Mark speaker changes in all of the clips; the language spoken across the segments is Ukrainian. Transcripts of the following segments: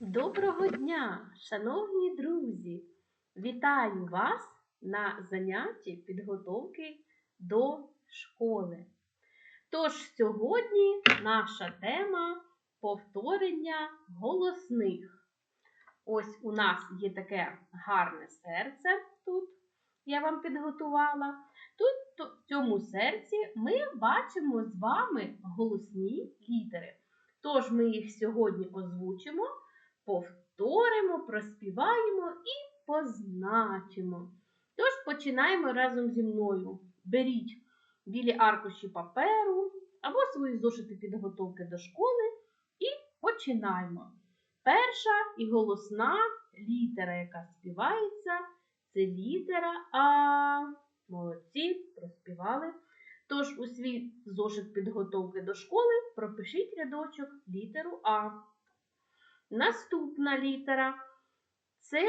Speaker 1: Доброго дня, шановні друзі! Вітаю вас на занятті підготовки до школи. Тож сьогодні наша тема повторення голосних. Ось у нас є таке гарне серце тут, я вам підготувала. Тут в цьому серці ми бачимо з вами голосні літери. Тож ми їх сьогодні озвучимо повторимо, проспіваємо і позначимо. Тож починаємо разом зі мною. Беріть білі аркуші паперу або свої зошити підготовки до школи і починаємо. Перша і голосна літера, яка співається, це літера А. Молодці, проспівали. Тож у свій зошит підготовки до школи пропишіть рядочок літеру А. Наступна літера це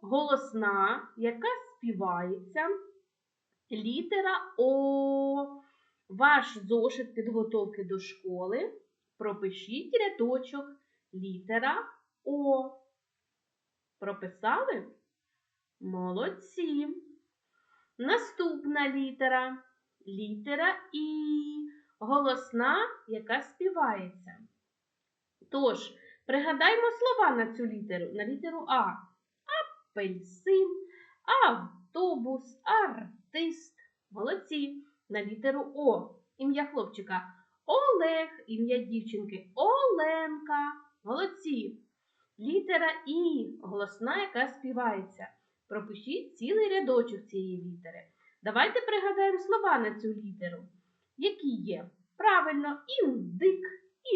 Speaker 1: голосна, яка співається. Літера О. Ваш зошит підготовки до школи. Пропишіть рядочок літера О. Прописали? Молодці. Наступна літера. Літера І. Голосна, яка співається. Тож, Пригадаймо слова на цю літеру, на літеру А. Апельсин, автобус, артист. Молодці. На літеру О. Ім'я хлопчика. Олег, ім'я дівчинки. Оленка. Молодці. Літера І. Голосна, яка співається. Пропишіть цілий рядочок цієї літери. Давайте пригадаємо слова на цю літеру. Які є? Правильно, індик,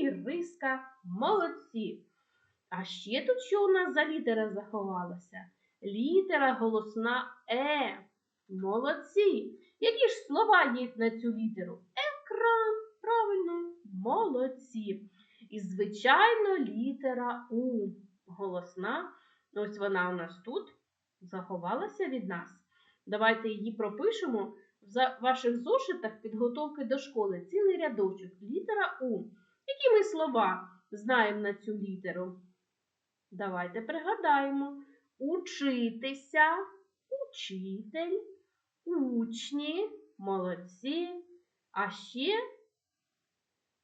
Speaker 1: іриска, молодці. А ще тут що у нас за літера заховалася? Літера голосна Е. Молодці. Які ж слова є на цю літеру? Екран. Правильно, молодці. І, звичайно, літера У. Голосна. Ось вона у нас тут заховалася від нас. Давайте її пропишемо в ваших зошитах підготовки до школи. Цілий рядочок. Літера У. Які ми слова знаємо на цю літеру? Давайте пригадаємо. Учитися, учитель, учні, молодці. А ще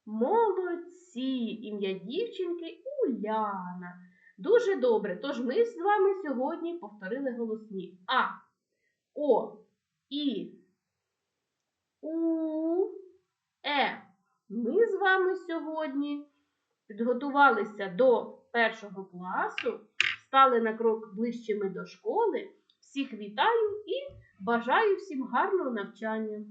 Speaker 1: молодці. Ім'я дівчинки Уляна. Дуже добре. Тож ми з вами сьогодні повторили голосні А, О, І, У, Е. Ми з вами сьогодні підготувалися до першого класу, стали на крок ближчими до школи. Всіх вітаю і бажаю всім гарного навчання.